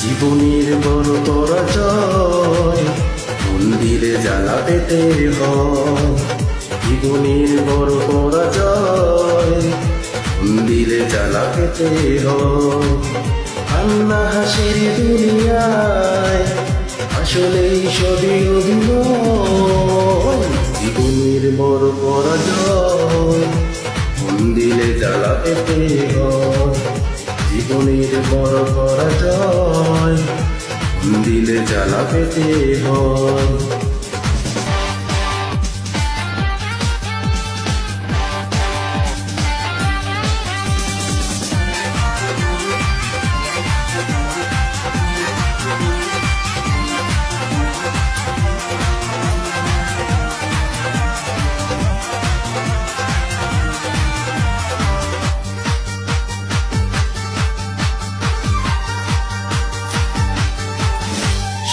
জীবনের বড় পরাজয় মন্দিরে জ্বালা পেতে হয়। জীবনের বড় পরাজয় মন্দিরে জ্বালা পেতে হয়। কান্না হাসির দুনিয়ায় আসলেই সবই অভিনয়। জীবনের বড় পরাজয় মন্দিরে জ্বালা পেতে হয়। জীবনের বড় পরাজয় দিলে জ্বালা পেতে হয়।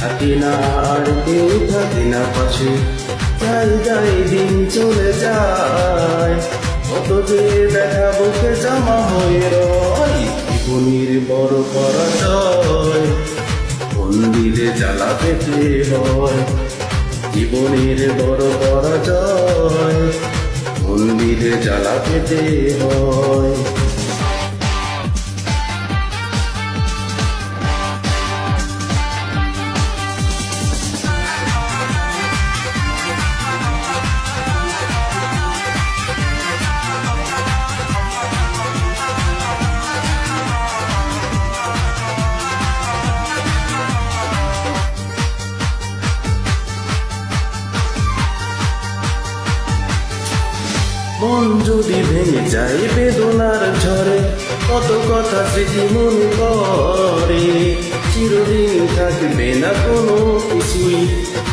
থাকে না, আর কেউ থাকে না পাশে। যাই যাই দিন চলে যায় কত যে দেখা বুকে জমা হয়ে রয় বড় পরাজয়। মন্দিরে জ্বালা পেতে হয়, জীবনের বড় পরাজয়। মন্দিরে জ্বালা পেতে হয়। মন যদি ভেঙে যায় বেদনার ঝরে, কত কথা স্মৃতি মনে করে। চিরদিন থাকবে না কোনো কিছুই,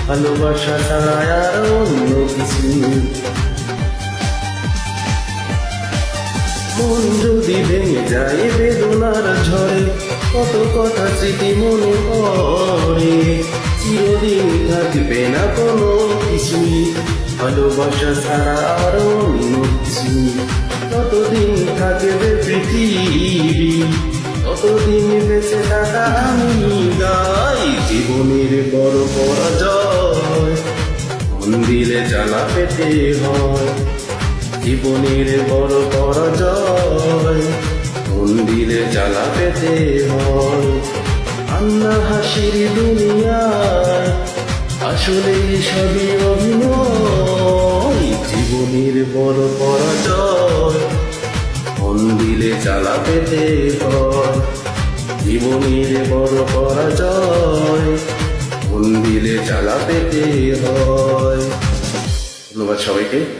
ভালোবাসা ছাড়া আর অন্য কিছুই মন যদি ভেঙে যায় বেদনার ঝরে, কত কথা স্মৃতি মনে পড়ে চিরদিন থাকবে না কোনো কিছুই ভালোবাসা ছাড়া আর কিছু ততদিন থাকবে পৃথিবী, ততদিন বেঁচে থাকা আমি গাই জীবনের বড় পরাজয় মন্দিরে জ্বালা পেতে হয়। জীবনের বড় পরাজয় মন্দিরে জ্বালা পেতে হয়। আন্না হাসির দুনিয়ায় আসলে সবই অভিনয়। জীবনের বড় পরাজয়, মন্দিরে জ্বালা পেতে হয়। জীবনের বড় পরাজয়, মন্দিরে চালা পেতে হয়। ধন্যবাদ সবাইকে।